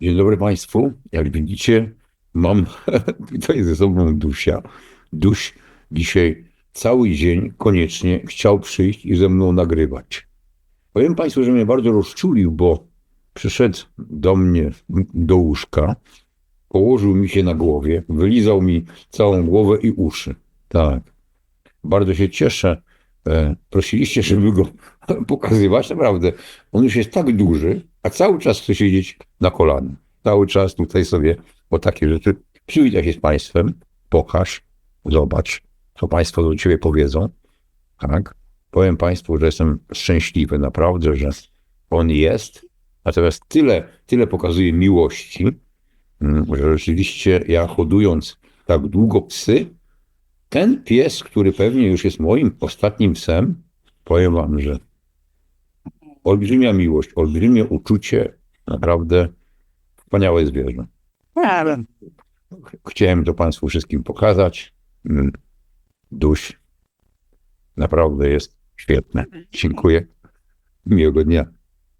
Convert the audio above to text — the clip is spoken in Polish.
Dzień dobry Państwu. Jak widzicie, mam tutaj ze sobą Dusia. Duś dzisiaj cały dzień koniecznie chciał przyjść i ze mną nagrywać. Powiem Państwu, że mnie bardzo rozczulił, bo przyszedł do mnie do łóżka, położył mi się na głowie, wylizał mi całą głowę i uszy. Tak. Bardzo się cieszę. E, prosiliście, żeby go pokazywać. Naprawdę, on już jest tak duży, a cały czas chce siedzieć na kolanie. Cały czas tutaj sobie o takie rzeczy. Przywitaj się z Państwem, pokaż, zobacz, co Państwo do Ciebie powiedzą. Tak. Powiem Państwu, że jestem szczęśliwy naprawdę, że on jest. Natomiast tyle, tyle pokazuje miłości, mm, że rzeczywiście ja hodując tak długo psy, ten pies, który pewnie już jest moim ostatnim psem, powiem wam, że olbrzymia miłość, olbrzymie uczucie, naprawdę wspaniałe zwierzę. Ale Chciałem to Państwu wszystkim pokazać. Mm, Duś naprawdę jest świetne. Dziękuję. Miłego dnia.